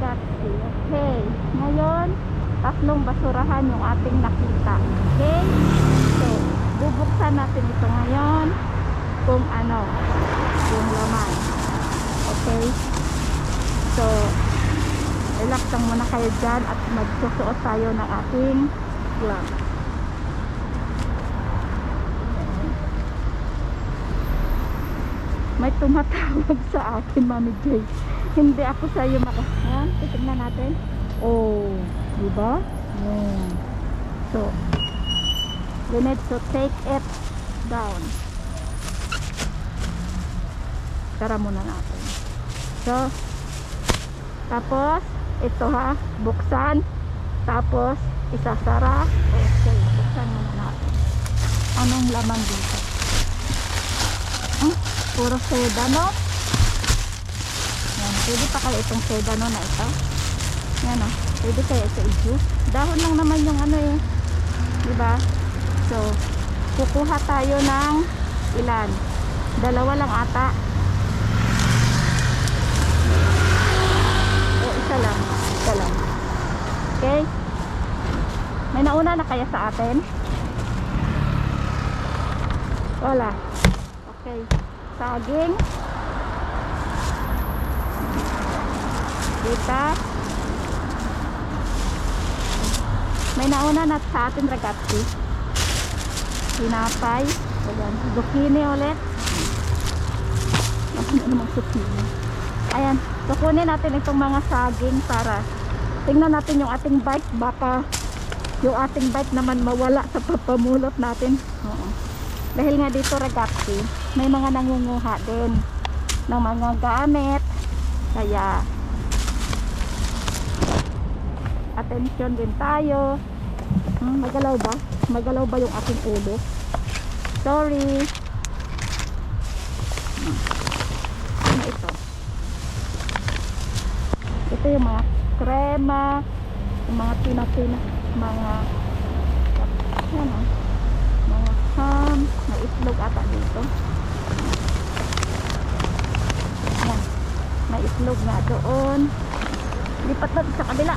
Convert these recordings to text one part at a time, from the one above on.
ragazzi. Okay. Ngayon, tatlong basurahan yung ating nakita. Okay? So, bubuksan natin ito ngayon kung ano yung laman. Okay? So, relax lang muna kayo dyan at magsusuot tayo ng ating gloves. May tumatawag sa akin, Mami J. Hindi ako sa iyo maka... Ayan, titignan natin. Oh, di ba? Ayan. So, we need to take it down. Tara muna natin. So, tapos, ito ha, buksan. Tapos, isasara. Okay, buksan muna natin. Anong laman dito? Hmm? Puro sedano. Yan, pwede pa kaya itong sedano na ito. Yan o, pwede kaya ito i-juice. Dahon lang naman yung ano eh. Diba? So, kukuha tayo ng ilan? Dalawa lang ata. O, isa lang. Isa lang. Okay? May nauna na kaya sa atin? Wala. Okay. Saging. Dita. May nauna na sa atin ragazzi. Sinapay. Ayan. Zucchini ulit. Ano namang zucchini? Ayan. Kukunin natin itong mga saging para tingnan natin yung ating bike. Baka yung ating bike naman mawala sa papamulot natin. Oo. Dahil nga dito ragazzi, may mga nangunguha din ng mga gamit. Kaya attention din tayo. Hmm, magalaw ba? Magalaw ba yung aking ulo? Sorry. Ano ito? Ito yung mga krema, yung mga tina-tina, mga yan o mga ham, may itlog ata dito. Yan. May itlog nga doon. Lipat natin sa kabila.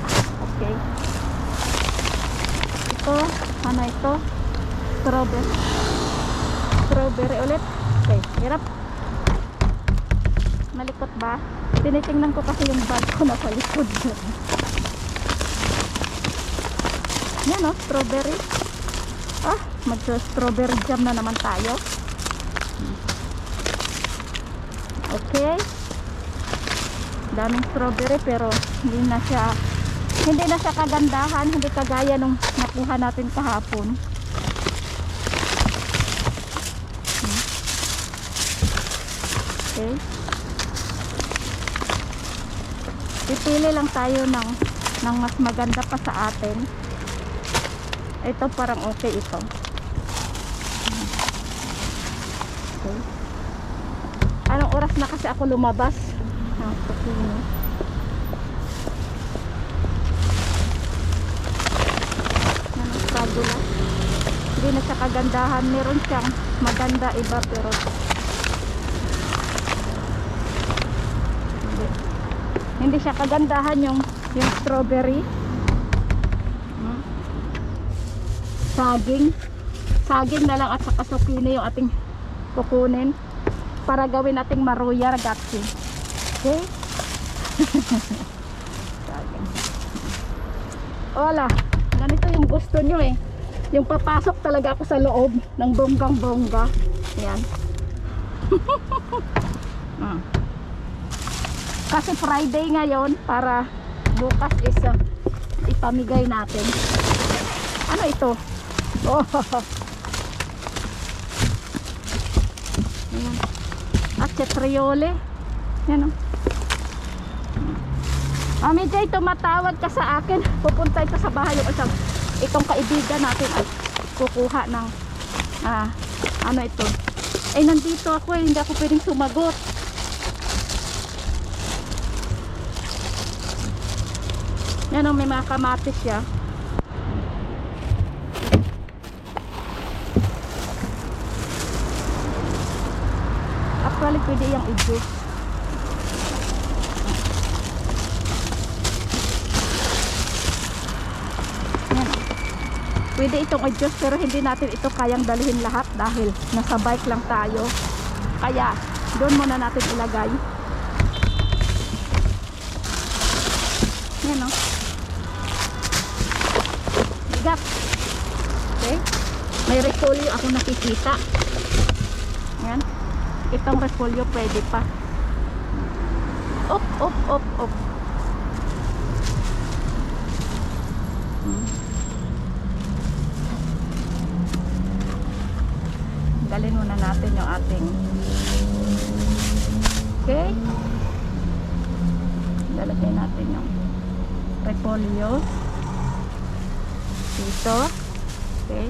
Okay. Ito, ano ito? Strawberry. Strawberry ulit. Okay, hirap. Malikot ba? Tinitingnan ko kasi yung bag ko na palikod dyan. Yan o, strawberry. Ah, mag-strawberry jam na naman tayo. Okay. Daming strawberry pero hindi na siya hindi na siya kagandahan, hindi kagaya nung nakuha natin kahapon. Hmm. Okay. Pipili lang tayo ng ng mas maganda pa sa atin. Ito parang okay ito. Okay. Anong oras na kasi ako lumabas? Ah, pagkino. Anong fabula? Hindi na siya kagandahan. Meron siyang maganda iba pero hindi. Hindi siya kagandahan yung yung strawberry. Hmm saging saging na lang at saka zucchini yung ating kukunin para gawin nating maruya ragazzi okay saging wala yung gusto nyo eh yung papasok talaga ako sa loob ng bonggang bongga yan Hmm. kasi Friday ngayon para bukas is uh, ipamigay natin ano ito Oh. Ayan. At cetriole. Yan o. Mami Jay, tumatawag ka sa akin. Pupunta ito sa bahay isang itong kaibigan natin ay kukuha ng ah, ano ito. Eh nandito ako eh, hindi ako pwedeng sumagot. Yan o, may mga kamatis siya. Actually, pwede yung i-juice. Pwede itong adjust pero hindi natin ito kayang dalhin lahat dahil nasa bike lang tayo. Kaya, doon muna natin ilagay. Yan o. Bigat. Okay. May repolyo ako nakikita. Yan. Itong repolyo pwede pa. Op, op, op, op. Hmm. Dalhin muna natin yung ating Okay. Lalagay natin yung repolyo. Dito. Okay.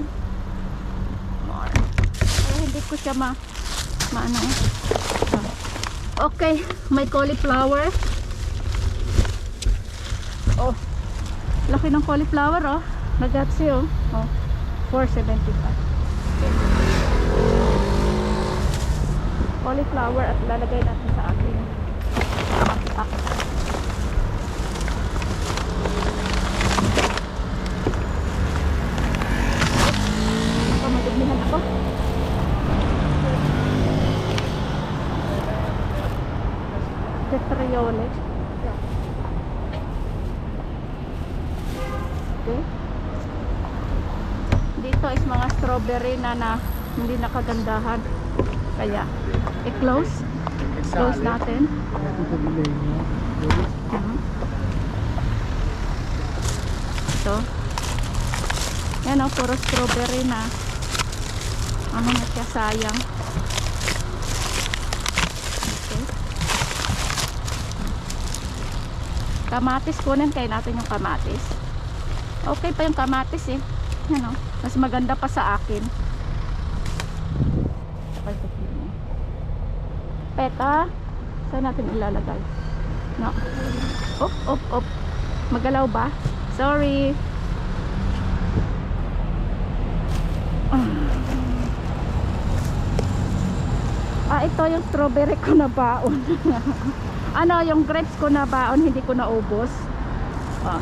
More. Eh, hindi ko siya ma maano. Okay, may cauliflower. Oh. Laki ng cauliflower oh. Nagatsi oh. Oh. 475. Okay. Cauliflower at lalagay natin sa ating backpack. Ito, madugmihan ako. Tetriole. Okay. Dito is mga strawberry na na hindi nakagandahan. Kaya, i-close. Close natin. Mhm. Ito. Yan o, puro strawberry na. Ano na siya, sayang. Kamatis, kunin kayo natin yung kamatis. Okay pa yung kamatis eh. Yan o, mas maganda pa sa akin. Peta, saan natin ilalagay? No. Op, op, op. Magalaw ba? Sorry. Ah, ito yung strawberry ko na baon. ano, yung grapes ko na baon, hindi ko naubos. Ah.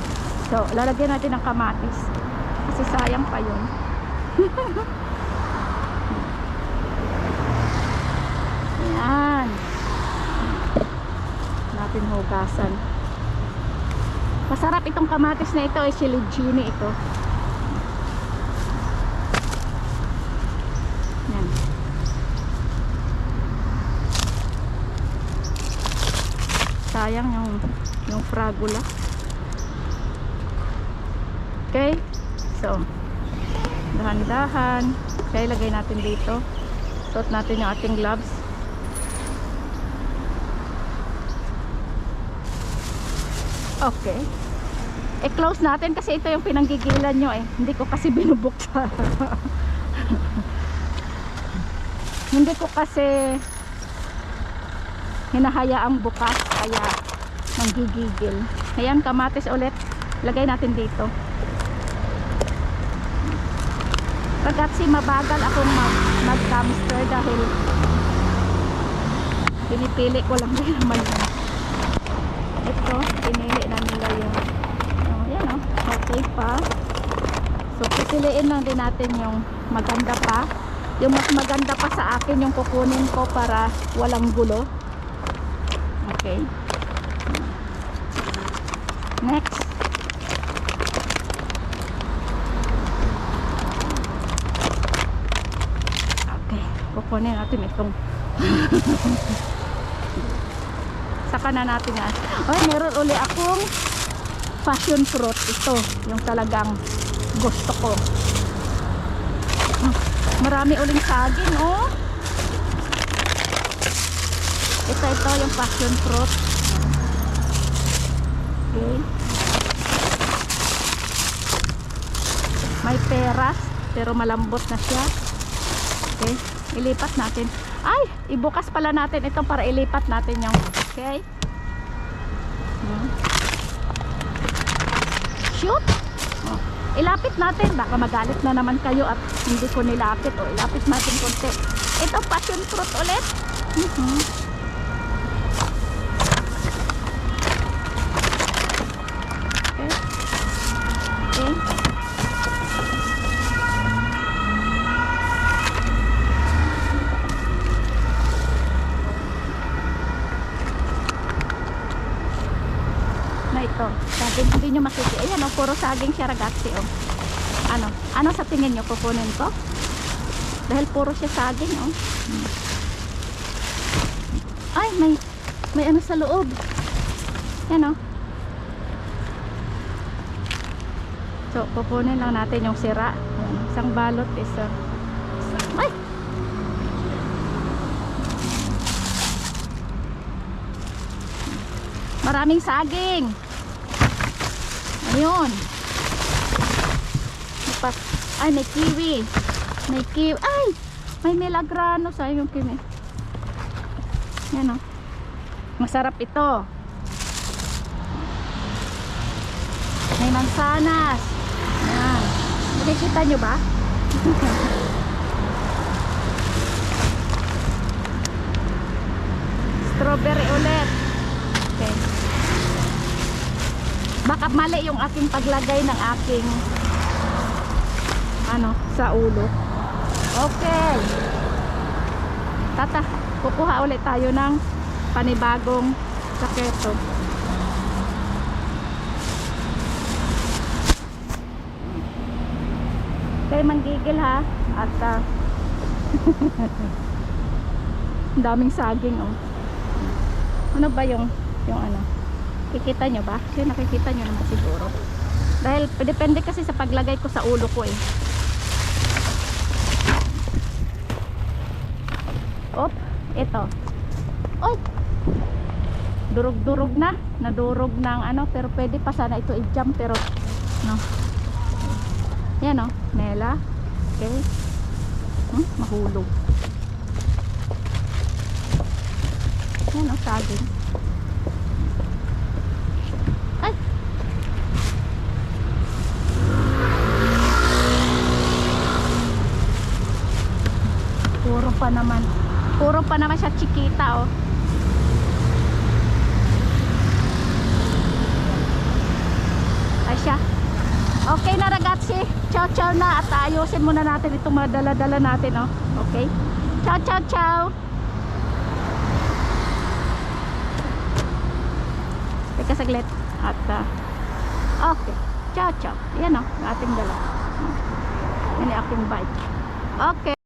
So, lalagyan natin ng kamatis. Kasi sayang pa yun. Ayan. Natin hugasan. Masarap itong kamatis na ito, ay siligini ito. Yan. Sayang yung yung fragula. Okay? So, dahan-dahan. Kaya ilagay natin dito. Suot natin yung ating gloves. Okay. I-close natin kasi ito yung pinanggigilan nyo eh. Hindi ko kasi binubuksan. Hindi ko kasi hinahayaang bukas kaya nanggigigil. Ayan, kamatis ulit. Lagay natin dito. Ragazzi, mabagal akong mag, mag-camster dahil pinipili ko lang din naman yun. Ito, pinili na nila oh, okay pa. So, pipiliin lang din natin yung maganda pa. Yung mas maganda pa sa akin yung kukunin ko para walang gulo. Okay. Next. Okay. Kukunin natin itong saka na natin yan. Ay, meron uli akong passion fruit. Ito, yung talagang gusto ko. Marami uling saging, oh. Ito, ito, yung passion fruit. Okay. May peras, pero malambot na siya. Okay. Ilipat natin. Ay, ibukas pala natin ito para ilipat natin yung okay. Hmm shoot ilapit natin baka magalit na naman kayo at hindi ko nilapit o ilapit natin konti ito passion fruit ulit mm -hmm. ito. Sabi, hindi nyo makita. Puro saging siya ragazzi, oh. Ano? Ano sa tingin nyo? Kukunin ko? Dahil puro siya saging, oh. Hmm. Ay, may, may ano sa loob. Yan, oh. So, kukunin lang natin yung sira. Isang balot, isa. Ay! Maraming saging. Ayun. May pas- Ay, may kiwi. May kiwi. Ay! May milagrano. Sayang yung kiwi. Yan o. Masarap ito. May mansanas. Yan. Nakikita nyo ba? Strawberry ulit. Okay. Baka mali yung aking paglagay ng aking ano, sa ulo. Okay. Tata, kukuha ulit tayo ng panibagong saketo. Kayo manggigil ha. At ang daming saging oh. Ano ba yung yung ano? Kikita nyo ba? Yun nakikita nyo naman siguro. Dahil depende kasi sa paglagay ko sa ulo ko eh. Op, ito. Oy! Durog-durog na. Nadurog ng ano, pero pwede pa sana ito i-jump pero no. Yan oh, Nela. Okay. Hmm, mahulog. Yan oh, saging. Ay! Puro pa naman. Puro pa naman siya chikita oh. Ay siya. Okay na ragazzi. Ciao ciao na at ayusin muna natin itong mga dala-dala natin oh. Okay? Ciao ciao ciao. Teka saglit. At ah, okay. Ciao ciao. Yan oh, ating dala. Yan aking bike. Okay.